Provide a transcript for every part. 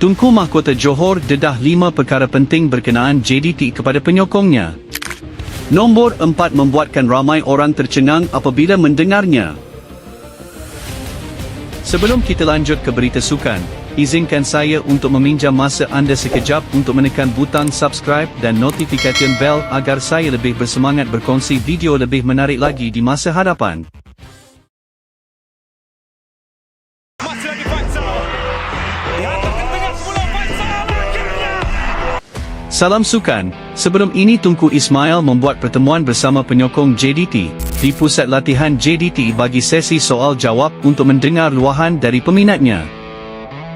Tunku Mahkota Johor dedah lima perkara penting berkenaan JDT kepada penyokongnya. Nombor 4 membuatkan ramai orang tercengang apabila mendengarnya. Sebelum kita lanjut ke berita sukan, izinkan saya untuk meminjam masa anda sekejap untuk menekan butang subscribe dan notification bell agar saya lebih bersemangat berkongsi video lebih menarik lagi di masa hadapan. Salam sukan, sebelum ini Tunku Ismail membuat pertemuan bersama penyokong JDT di pusat latihan JDT bagi sesi soal jawab untuk mendengar luahan dari peminatnya.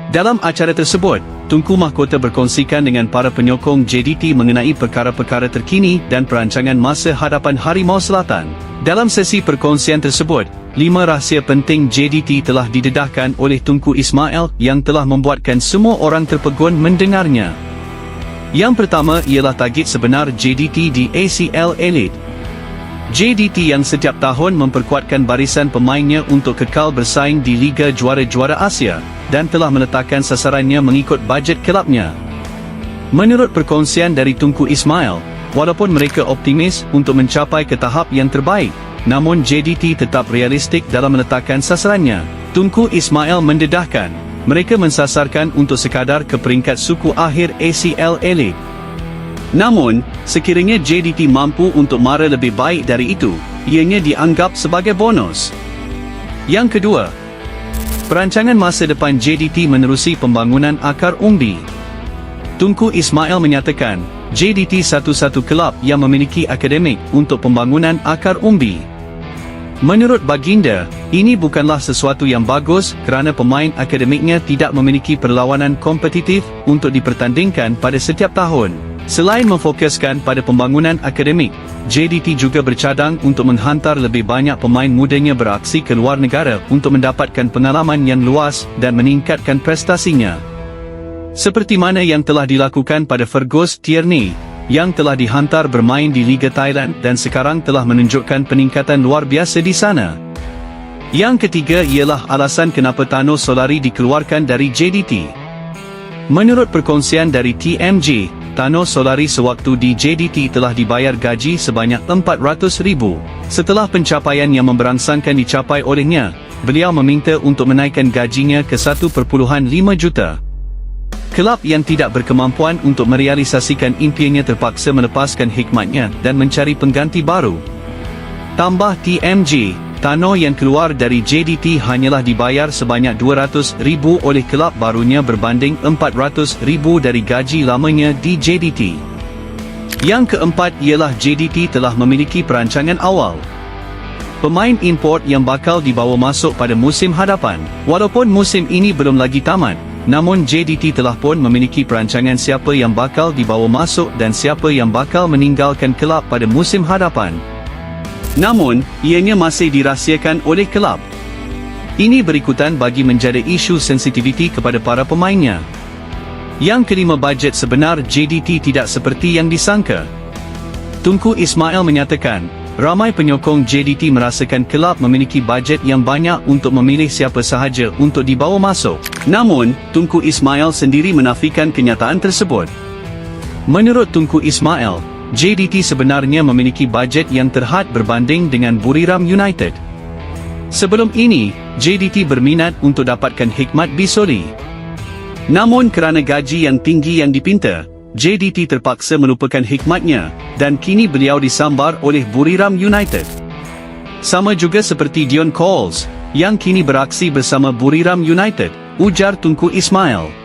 Dalam acara tersebut, Tunku Mahkota berkongsikan dengan para penyokong JDT mengenai perkara-perkara terkini dan perancangan masa hadapan Harimau Selatan. Dalam sesi perkongsian tersebut, lima rahsia penting JDT telah didedahkan oleh Tunku Ismail yang telah membuatkan semua orang terpegun mendengarnya. Yang pertama ialah target sebenar JDT di ACL Elite. JDT yang setiap tahun memperkuatkan barisan pemainnya untuk kekal bersaing di Liga Juara-Juara Asia dan telah meletakkan sasarannya mengikut bajet kelabnya. Menurut perkongsian dari Tunku Ismail, walaupun mereka optimis untuk mencapai ke tahap yang terbaik, namun JDT tetap realistik dalam meletakkan sasarannya. Tunku Ismail mendedahkan, mereka mensasarkan untuk sekadar ke peringkat suku akhir ACL Elite. Namun, sekiranya JDT mampu untuk mara lebih baik dari itu, ianya dianggap sebagai bonus. Yang kedua, perancangan masa depan JDT menerusi pembangunan akar umbi. Tunku Ismail menyatakan, JDT satu-satu kelab yang memiliki akademik untuk pembangunan akar umbi. Menurut baginda, ini bukanlah sesuatu yang bagus kerana pemain akademiknya tidak memiliki perlawanan kompetitif untuk dipertandingkan pada setiap tahun. Selain memfokuskan pada pembangunan akademik, JDT juga bercadang untuk menghantar lebih banyak pemain mudanya beraksi ke luar negara untuk mendapatkan pengalaman yang luas dan meningkatkan prestasinya. Seperti mana yang telah dilakukan pada Fergus Tierney, yang telah dihantar bermain di Liga Thailand dan sekarang telah menunjukkan peningkatan luar biasa di sana. Yang ketiga ialah alasan kenapa Tano Solari dikeluarkan dari JDT. Menurut perkongsian dari TMJ, Tano Solari sewaktu di JDT telah dibayar gaji sebanyak RM400,000. Setelah pencapaian yang memberangsangkan dicapai olehnya, beliau meminta untuk menaikkan gajinya ke 1.5 juta. Kelab yang tidak berkemampuan untuk merealisasikan impiannya terpaksa melepaskan hikmatnya dan mencari pengganti baru. Tambah TMJ, Tano yang keluar dari JDT hanyalah dibayar sebanyak RM200,000 oleh kelab barunya berbanding RM400,000 dari gaji lamanya di JDT. Yang keempat ialah JDT telah memiliki perancangan awal. Pemain import yang bakal dibawa masuk pada musim hadapan. Walaupun musim ini belum lagi tamat, namun JDT telah pun memiliki perancangan siapa yang bakal dibawa masuk dan siapa yang bakal meninggalkan kelab pada musim hadapan. Namun, ianya masih dirahsiakan oleh kelab. Ini berikutan bagi menjadi isu sensitiviti kepada para pemainnya. Yang kelima bajet sebenar JDT tidak seperti yang disangka. Tunku Ismail menyatakan, ramai penyokong JDT merasakan kelab memiliki bajet yang banyak untuk memilih siapa sahaja untuk dibawa masuk. Namun, Tunku Ismail sendiri menafikan kenyataan tersebut. Menurut Tunku Ismail, JDT sebenarnya memiliki bajet yang terhad berbanding dengan Buriram United. Sebelum ini, JDT berminat untuk dapatkan hikmat Bisoli. Namun kerana gaji yang tinggi yang dipinta, JDT terpaksa melupakan hikmatnya dan kini beliau disambar oleh Buriram United. Sama juga seperti Dion Coles, yang kini beraksi bersama Buriram United, ujar Tunku Ismail.